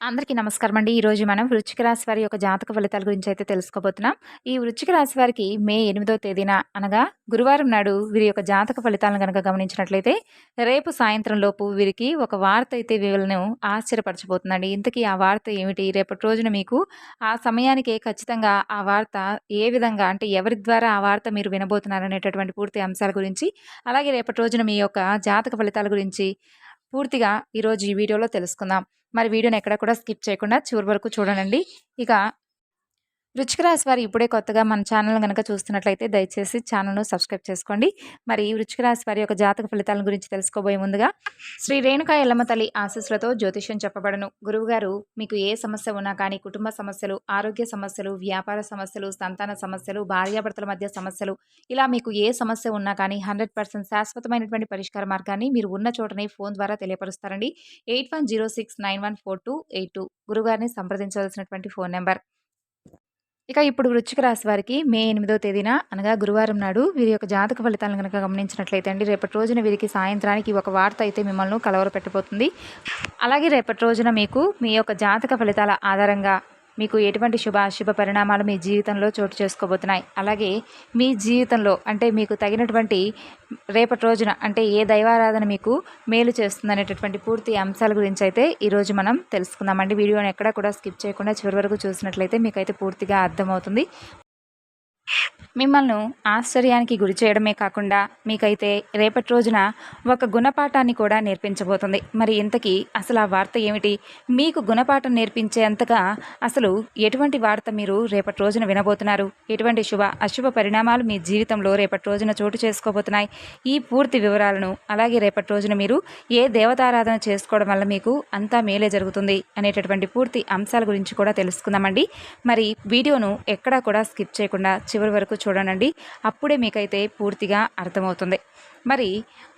అందరికీ నమస్కారం అండి. ఈరోజు మనం వృచ్చిక రాశి వారి యొక్క జాతక ఫలితాల గురించి అయితే తెలుసుకోబోతున్నాం. ఈ వృచ్చిక రాశి వారికి మే ఎనిమిదో తేదీన అనగా గురువారం నాడు వీరి యొక్క జాతక ఫలితాలను కనుక గమనించినట్లయితే రేపు సాయంత్రం లోపు వీరికి ఒక వార్త అయితే వీళ్ళను ఆశ్చర్యపరచబోతుందండి. ఇంతకీ ఆ వార్త ఏమిటి? రేపటి రోజున మీకు ఆ సమయానికి ఖచ్చితంగా ఆ వార్త ఏ విధంగా అంటే ఎవరి ద్వారా ఆ వార్త మీరు వినబోతున్నారు అనేటటువంటి పూర్తి అంశాల గురించి అలాగే రేపటి రోజున మీ యొక్క జాతక ఫలితాల గురించి పూర్తిగా ఈరోజు ఈ వీడియోలో తెలుసుకుందాం. మరి వీడియోని ఎక్కడ కూడా స్కిప్ చేయకుండా చివరి వరకు చూడండి ఇక వృచ్చిక రాశి వారు ఇప్పుడే కొత్తగా మన ఛానల్ కనుక చూస్తున్నట్లయితే దయచేసి ఛానల్ను సబ్స్క్రైబ్ చేసుకోండి. మరి వృచ్చిక రాశి వారి యొక్క జాతక ఫలితాల గురించి తెలుసుకోబోయే ముందుగా శ్రీ రేణుకా ఎల్లమ్మ తల్లి ఆశీస్సులతో జ్యోతిష్యం చెప్పబడను. గురువుగారు మీకు ఏ సమస్య ఉన్నా కానీ కుటుంబ సమస్యలు ఆరోగ్య సమస్యలు వ్యాపార సమస్యలు సంతాన సమస్యలు భార్యాభర్తల మధ్య సమస్యలు ఇలా మీకు ఏ సమస్య ఉన్నా కానీ హండ్రెడ్ పర్సెంట్ శాశ్వతమైనటువంటి పరిష్కార మార్గాన్ని మీరు ఉన్న చోటనే ఫోన్ ద్వారా తెలియపరుస్తారండి. Eight one zero six nine one four two eight two గురుగారిని సంప్రదించవలసినటువంటి ఫోన్ నెంబర్. ఇక ఇప్పుడు వృచ్చిక రాశి వారికి మే ఎనిమిదో తేదీన అనగా గురువారం నాడు వీరి యొక్క జాతక ఫలితాలను కనుక గమనించినట్లయితే అండి రేపటి రోజున వీరికి సాయంత్రానికి ఒక వార్త అయితే మిమ్మల్ని కలవరపెట్టబోతుంది. అలాగే రేపటి రోజున మీకు మీ యొక్క జాతక ఫలితాల ఆధారంగా మీకు ఎటువంటి శుభ అశుభ పరిణామాలు మీ జీవితంలో చోటు చేసుకోబోతున్నాయి. అలాగే మీ జీవితంలో అంటే మీకు తగినటువంటి రేపటి రోజున అంటే ఏ దైవారాధన మీకు మేలు చేస్తుందనేటటువంటి పూర్తి అంశాల గురించి అయితే ఈరోజు మనం తెలుసుకుందామండి. వీడియోని ఎక్కడ కూడా స్కిప్ చేయకుండా చివరి వరకు చూసినట్లయితే మీకైతే పూర్తిగా అర్థమవుతుంది. మిమ్మల్ని ఆశ్చర్యానికి గురి చేయడమే కాకుండా మీకైతే రేపటి రోజున ఒక గుణపాఠాన్ని కూడా నేర్పించబోతుంది. మరి ఇంతకీ అసలు ఆ వార్త ఏమిటి? మీకు గుణపాఠం నేర్పించేంతగా అసలు ఎటువంటి వార్త మీరు రేపటి రోజున వినబోతున్నారు? ఎటువంటి శుభ అశుభ పరిణామాలు మీ జీవితంలో రేపటి రోజున చోటు చేసుకోబోతున్నాయి? ఈ పూర్తి వివరాలను అలాగే రేపటి రోజున మీరు ఏ దేవతారాధన చేసుకోవడం వల్ల మీకు అంతా మేలే జరుగుతుంది అనేటటువంటి పూర్తి అంశాల గురించి కూడా తెలుసుకుందామండి. మరి వీడియోను ఎక్కడా కూడా స్కిప్ చేయకుండా చివరి వరకు చూడనండి అప్పుడే మీకైతే పూర్తిగా అర్థమవుతుంది. మరి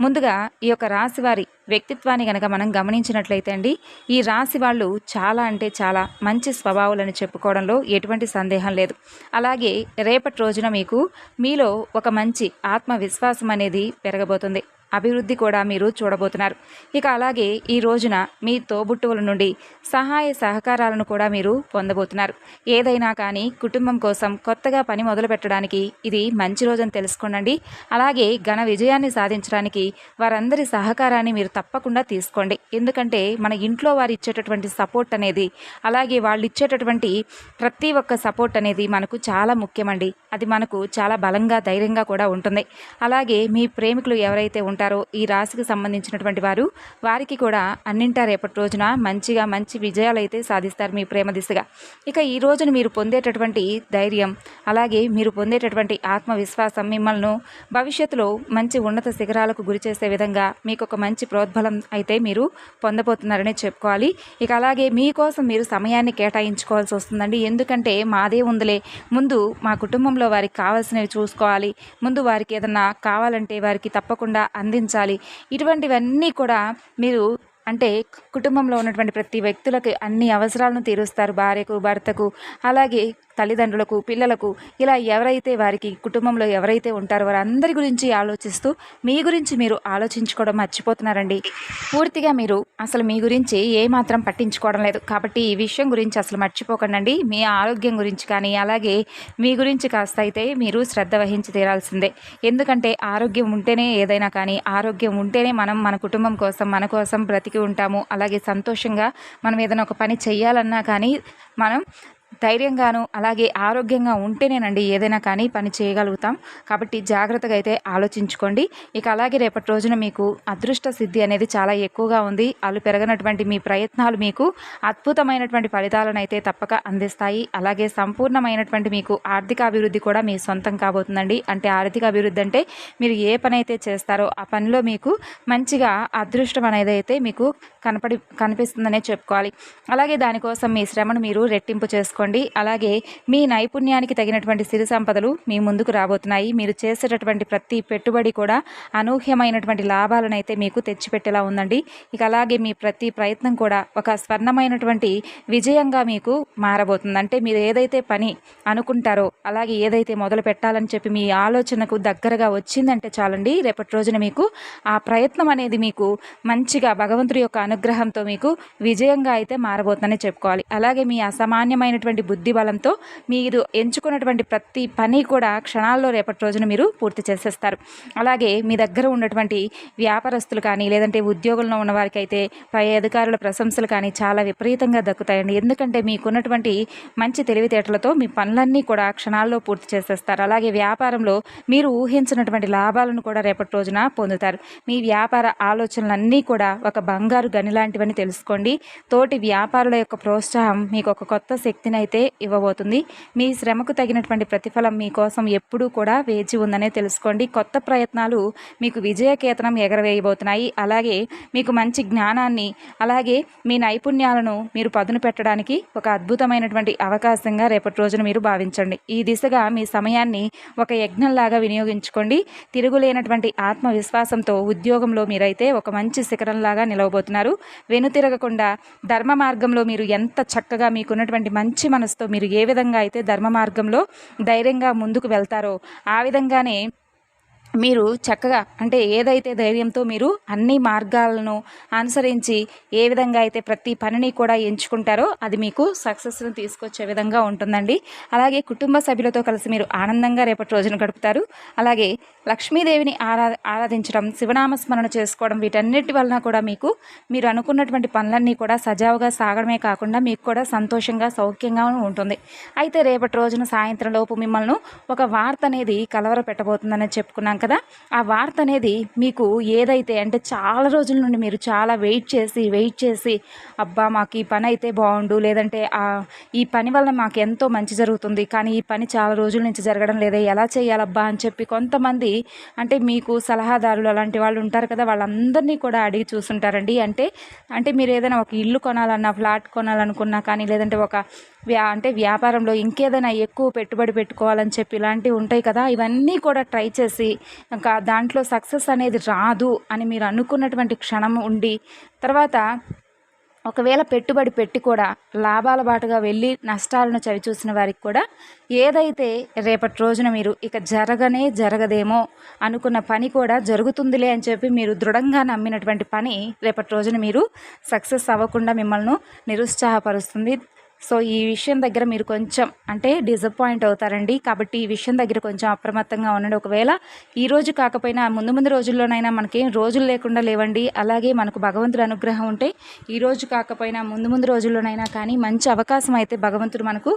ముందుగా ఈ యొక్క రాశి వారి వ్యక్తిత్వాన్ని కనుక మనం గమనించినట్లయితే అండి ఈ రాశి వాళ్ళు చాలా అంటే చాలా మంచి స్వభావాలను చెప్పుకోవడంలో ఎటువంటి సందేహం లేదు. అలాగే రేపటి రోజున మీకు మీలో ఒక మంచి ఆత్మవిశ్వాసం అనేది పెరగబోతుంది. అభివృద్ధి కూడా మీరు చూడబోతున్నారు. ఇక అలాగే ఈ రోజున మీ తోబుట్టువుల నుండి సహాయ సహకారాలను కూడా మీరు పొందబోతున్నారు. ఏదైనా కానీ కుటుంబం కోసం కొత్తగా పని మొదలు పెట్టడానికి ఇది మంచి రోజని తెలుసుకోండి అలాగే ఘన విజయాన్ని సాధించడానికి వారందరి సహకారాన్ని మీరు తప్పకుండా తీసుకోండి. ఎందుకంటే మన ఇంట్లో వారు ఇచ్చేటటువంటి సపోర్ట్ అనేది అలాగే వాళ్ళు ఇచ్చేటటువంటి ప్రతి ఒక్క సపోర్ట్ అనేది మనకు చాలా ముఖ్యమండి. అది మనకు చాలా బలంగా ధైర్యంగా కూడా ఉంటుంది. అలాగే మీ ప్రేమికులు ఎవరైతే ఉంటారో ఈ రాశికి సంబంధించినటువంటి వారు వారికి కూడా అన్నింటా రేపటి రోజున మంచిగా మంచి విజయాలు అయితే సాధిస్తారు మీ ప్రేమ దిశగా. ఇక ఈ రోజున మీరు పొందేటటువంటి ధైర్యం అలాగే మీరు పొందేటటువంటి ఆత్మవిశ్వాసం మిమ్మల్ని భవిష్యత్తులో మంచి ఉన్నత శిఖరాలకు గురి చేసే విధంగా మీకు ఒక మంచి ప్రోద్బలం అయితే మీరు పొందబోతున్నారని చెప్పుకోవాలి. ఇక అలాగే మీకోసం మీరు సమయాన్ని కేటాయించుకోవాల్సి వస్తుందండి. ఎందుకంటే మాదే ఉందిలే. ముందు మా కుటుంబంలో వారికి కావాల్సినవి చూసుకోవాలి. ముందు వారికి ఏదన్నా కావాలంటే వారికి తప్పకుండా అందించాలి. ఇటువంటివన్నీ కూడా మీరు అంటే కుటుంబంలో ఉన్నటువంటి ప్రతి వ్యక్తులకు అన్ని అవసరాలను తీరుస్తారు. భార్యకు భర్తకు అలాగే తల్లిదండ్రులకు పిల్లలకు ఇలా ఎవరైతే వారికి కుటుంబంలో ఎవరైతే ఉంటారో వారందరి గురించి ఆలోచిస్తూ మీ గురించి మీరు ఆలోచించుకోవడం మర్చిపోతున్నారండి. పూర్తిగా మీరు అసలు మీ గురించి ఏమాత్రం పట్టించుకోవడం లేదు. కాబట్టి ఈ విషయం గురించి అసలు మర్చిపోకండి మీ ఆరోగ్యం గురించి కానీ అలాగే మీ గురించి కాస్త అయితే మీరు శ్రద్ధ వహించి తీరాల్సిందే. ఎందుకంటే ఆరోగ్యం ఉంటేనే ఏదైనా కానీ ఆరోగ్యం ఉంటేనే మనం మన కుటుంబం కోసం మన కోసం బ్రతికి ఉంటాము. అలాగే సంతోషంగా మనం ఏదైనా ఒక పని చేయాలన్నా కానీ మనం ధైర్యంగాను అలాగే ఆరోగ్యంగా ఉంటేనేనండి ఏదైనా కానీ పని చేయగలుగుతాం. కాబట్టి జాగ్రత్తగా అయితే ఆలోచించుకోండి. ఇక అలాగే రేపటి రోజున మీకు అదృష్ట సిద్ధి అనేది చాలా ఎక్కువగా ఉంది. వాళ్ళు పెరగనటువంటి మీ ప్రయత్నాలు మీకు అద్భుతమైనటువంటి ఫలితాలను అయితే తప్పక అందిస్తాయి. అలాగే సంపూర్ణమైనటువంటి మీకు ఆర్థిక అభివృద్ధి కూడా మీ సొంతం కాబోతుందండి. అంటే ఆర్థిక అభివృద్ధి అంటే మీరు ఏ పని అయితే చేస్తారో ఆ పనిలో మీకు మంచిగా అదృష్టం అనేది అయితే మీకు కనపడి కనిపిస్తుందనే చెప్పుకోవాలి. అలాగే దానికోసం మీ శ్రమను మీరు రెట్టింపు చేసుకోవాలి చేసుకోండి అలాగే మీ నైపుణ్యానికి తగినటువంటి సిరి సంపదలు మీ ముందుకు రాబోతున్నాయి. మీరు చేసేటటువంటి ప్రతి పెట్టుబడి కూడా అనూహ్యమైనటువంటి లాభాలను అయితే మీకు తెచ్చిపెట్టేలా ఉందండి. ఇక అలాగే మీ ప్రతి ప్రయత్నం కూడా ఒక స్వర్ణమైనటువంటి విజయంగా మీకు మారబోతుంది. అంటే మీరు ఏదైతే పని అనుకుంటారో అలాగే ఏదైతే మొదలు పెట్టాలని చెప్పి మీ ఆలోచనకు దగ్గరగా వచ్చిందంటే చాలండి. రేపటి రోజున మీకు ఆ ప్రయత్నం అనేది మీకు మంచిగా భగవంతుడి యొక్క అనుగ్రహంతో మీకు విజయంగా అయితే మారబోతుందని చెప్పుకోవాలి. అలాగే మీ అసామాన్యమైనటువంటి బుద్ధి బలంతో మీరు ఎంచుకున్నటువంటి ప్రతి పని కూడా క్షణాల్లో రేపటి రోజున మీరు పూర్తి చేసేస్తారు. అలాగే మీ దగ్గర ఉన్నటువంటి వ్యాపారస్తులు కానీ లేదంటే ఉద్యోగంలో ఉన్న వారికైతే అయితే పై అధికారుల ప్రశంసలు కానీ చాలా విపరీతంగా దక్కుతాయండి. ఎందుకంటే మీకున్నటువంటి మంచి తెలివితేటలతో మీ పనులన్నీ కూడా క్షణాల్లో పూర్తి చేసేస్తారు. అలాగే వ్యాపారంలో మీరు ఊహించినటువంటి లాభాలను కూడా రేపటి రోజున పొందుతారు. మీ వ్యాపార ఆలోచనలన్నీ కూడా ఒక బంగారు గని లాంటివని తెలుసుకోండి. తోటి వ్యాపారుల యొక్క ప్రోత్సాహం మీకు ఒక కొత్త శక్తిని అయితే ఇవ్వబోతుంది. మీ శ్రమకు తగినటువంటి ప్రతిఫలం మీకోసం ఎప్పుడూ కూడా వేచి ఉందనే తెలుసుకోండి. కొత్త ప్రయత్నాలు మీకు విజయకేతనం ఎగరవేయబోతున్నాయి. అలాగే మీకు మంచి జ్ఞానాన్ని అలాగే మీ నైపుణ్యాలను మీరు పదును పెట్టడానికి ఒక అద్భుతమైనటువంటి అవకాశంగా రేపటి రోజున మీరు భావించండి. ఈ దిశగా మీ సమయాన్ని ఒక యజ్ఞంలాగా వినియోగించుకోండి. తిరుగులేనటువంటి ఆత్మవిశ్వాసంతో ఉద్యోగంలో మీరైతే ఒక మంచి శిఖరంలాగా నిలవబోతున్నారు. వెనుతిరగకుండా ధర్మ మార్గంలో మీరు ఎంత చక్కగా మీకున్నటువంటి మంచి మనసుతో మీరు ఏ విధంగా అయితే ధర్మ మార్గంలో ధైర్యంగా ముందుకు వెళ్తారో ఆ విధంగానే మీరు చక్కగా అంటే ఏదైతే ధైర్యంతో మీరు అన్ని మార్గాలను అనుసరించి ఏ విధంగా అయితే ప్రతి పనిని కూడా ఎంచుకుంటారో అది మీకు సక్సెస్ను తీసుకొచ్చే విధంగా ఉంటుందండి. అలాగే కుటుంబ సభ్యులతో కలిసి మీరు ఆనందంగా రేపటి రోజున గడుపుతారు. అలాగే లక్ష్మీదేవిని ఆరా ఆరాధించడం శివనామస్మరణ చేసుకోవడం వీటన్నిటి వలన కూడా మీకు మీరు అనుకున్నటువంటి పనులన్నీ కూడా సజావుగా సాగడమే కాకుండా మీకు కూడా సంతోషంగా సౌఖ్యంగా ఉంటుంది. అయితే రేపటి రోజున సాయంత్రం లోపు మిమ్మల్ని ఒక వార్త అనేది కలవర పెట్టబోతుందని చెప్పుకున్నాం కదా? ఆ వార్త అనేది మీకు ఏదైతే అంటే చాలా రోజుల నుండి మీరు చాలా వెయిట్ చేసి వెయిట్ చేసి అబ్బా మాకు ఈ పని అయితే బాగుండు లేదంటే ఈ పని వల్ల మాకు ఎంతో మంచి జరుగుతుంది కానీ ఈ పని చాలా రోజుల నుంచి జరగడం లేదా ఎలా చేయాలబ్బా అని చెప్పి కొంతమంది అంటే మీకు సలహాదారులు అలాంటి వాళ్ళు ఉంటారు కదా వాళ్ళందరినీ కూడా అడిగి చూస్తుంటారండి అంటే అంటే మీరు ఏదైనా ఒక ఇల్లు కొనాలన్నా ఫ్లాట్ కొనాలనుకున్నా కానీ లేదంటే ఒక వ్యా అంటే వ్యాపారంలో ఇంకేదైనా ఎక్కువ పెట్టుబడి పెట్టుకోవాలని చెప్పి ఇలాంటివి ఉంటాయి కదా ఇవన్నీ కూడా ట్రై చేసి దాంట్లో సక్సెస్ అనేది రాదు అని మీరు అనుకున్నటువంటి క్షణం ఉండి తర్వాత ఒకవేళ పెట్టుబడి పెట్టి కూడా లాభాల బాటుగా వెళ్ళి నష్టాలను చవిచూసిన వారికి కూడా ఏదైతే రేపటి రోజున మీరు ఇక జరగనే జరగదేమో అనుకున్న పని కూడా జరుగుతుందిలే అని చెప్పి మీరు దృఢంగా నమ్మినటువంటి పని రేపటి రోజున మీరు సక్సెస్ అవ్వకుండా మిమ్మల్ని నిరుత్సాహపరుస్తుంది. సో ఈ విషయం దగ్గర మీరు కొంచెం అంటే డిసప్పాయింట్ అవుతారండి. కాబట్టి ఈ విషయం దగ్గర కొంచెం అప్రమత్తంగా ఉండండి. ఒకవేళ ఈ రోజు కాకపోయినా ముందు ముందు రోజుల్లోనైనా మనకేం రోజులు లేకుండా లేవండి. అలాగే మనకు భగవంతుడు అనుగ్రహం ఉంటే ఈ రోజు కాకపోయినా ముందు ముందు రోజుల్లోనైనా కానీ మంచి అవకాశం అయితే భగవంతుడు మనకు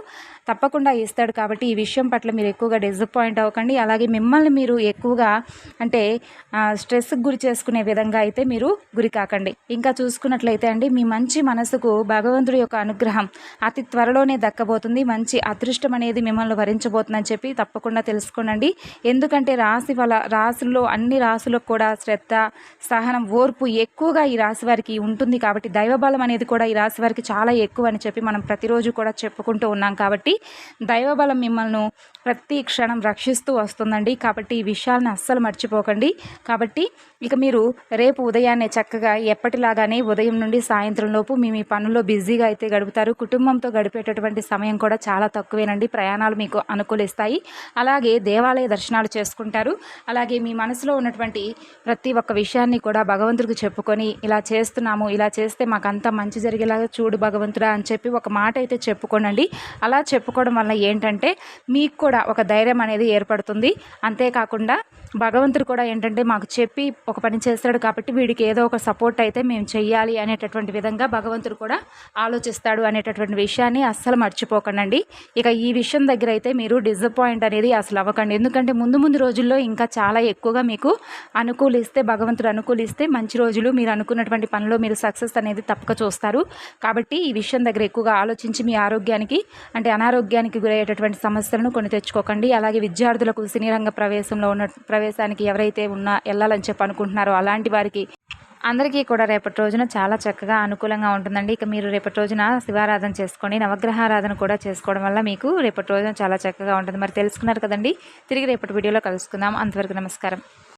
తప్పకుండా ఇస్తాడు. కాబట్టి ఈ విషయం పట్ల మీరు ఎక్కువగా డిసప్పాయింట్ అవ్వకండి. అలాగే మిమ్మల్ని మీరు ఎక్కువగా అంటే స్ట్రెస్కి గురి చేసుకునే విధంగా అయితే మీరు గురి కాకండి. ఇంకా చూసుకున్నట్లయితే అండి మీ మంచి మనసుకు భగవంతుడి యొక్క అనుగ్రహం అతి త్వరలోనే దక్కబోతుంది. మంచి అదృష్టం అనేది మిమ్మల్ని వరించబోతుందని చెప్పి తప్పకుండా తెలుసుకోనండి. ఎందుకంటే రాశి వల రాశుల్లో అన్ని రాశులకు కూడా శ్రద్ధ సహనం ఓర్పు ఎక్కువగా ఈ రాశి వారికి ఉంటుంది కాబట్టి దైవబలం అనేది కూడా ఈ రాశి వారికి చాలా ఎక్కువ అని చెప్పి మనం ప్రతిరోజు కూడా చెప్పుకుంటూ ఉన్నాం కాబట్టి దైవబలం మిమ్మల్ని ప్రతి క్షణం రక్షిస్తూ వస్తుందండి. కాబట్టి ఈ విషయాలను అస్సలు మర్చిపోకండి. కాబట్టి ఇక మీరు రేపు ఉదయాన్నే చక్కగా ఎప్పటిలాగానే ఉదయం నుండి సాయంత్రం లోపు మీ మీ పనుల్లో బిజీగా అయితే గడుపుతారు. కుటుంబంతో గడిపేటటువంటి సమయం కూడా చాలా తక్కువేనండి. ప్రయాణాలు మీకు అనుకూలిస్తాయి. అలాగే దేవాలయ దర్శనాలు చేసుకుంటారు. అలాగే మీ మనసులో ఉన్నటువంటి ప్రతి ఒక్క విషయాన్ని కూడా భగవంతుడికి చెప్పుకొని ఇలా చేస్తున్నాము ఇలా చేస్తే మాకు అంత మంచి జరిగేలాగా చూడు భగవంతుడా అని చెప్పి ఒక మాట అయితే చెప్పుకోనండి. అలా చెప్పుకోవడం వల్ల ఏంటంటే మీకు కూడా ఒక ధైర్యం అనేది ఏర్పడుతుంది. అంతేకాకుండా భగవంతుడు కూడా ఏంటంటే మాకు చెప్పి ఒక పని చేస్తాడు కాబట్టి వీడికి ఏదో ఒక సపోర్ట్ అయితే మేము చెయ్యాలి అనేటటువంటి విధంగా భగవంతుడు కూడా ఆలోచిస్తాడు అనేటటువంటి విషయాన్ని అస్సలు మర్చిపోకండి ఇక ఈ విషయం దగ్గర అయితే మీరు డిసప్పాయింట్ అనేది అసలు అవ్వకండి. ఎందుకంటే ముందు ముందు రోజుల్లో ఇంకా చాలా ఎక్కువగా మీకు అనుకూలిస్తే భగవంతుడు అనుకూలిస్తే మంచి రోజులు మీరు అనుకున్నటువంటి పనిలో మీరు సక్సెస్ అనేది తప్పక చూస్తారు. కాబట్టి ఈ విషయం దగ్గర ఎక్కువగా ఆలోచించి మీ ఆరోగ్యానికి అంటే అనారోగ్యానికి గురయ్యేటటువంటి సమస్యలను కొని తెచ్చుకోకండి. అలాగే విద్యార్థులకు సినీ రంగ ప్రవేశంలో ఉన్న ప్రవేశానికి ఎవరైతే ఉన్నా వెళ్ళాలని చెప్పి అనుకుంటున్నారో అలాంటి వారికి అందరికీ కూడా రేపటి రోజున చాలా చక్కగా అనుకూలంగా ఉంటుందండి. ఇక మీరు రేపటి రోజున శివారాధన చేసుకోండి నవగ్రహారాధన కూడా చేసుకోవడం వల్ల మీకు రేపటి రోజున చాలా చక్కగా ఉంటుంది. మరి తెలుసుకున్నారు కదండి. తిరిగి రేపటి వీడియోలో కలుసుకుందాం. అంతవరకు నమస్కారం.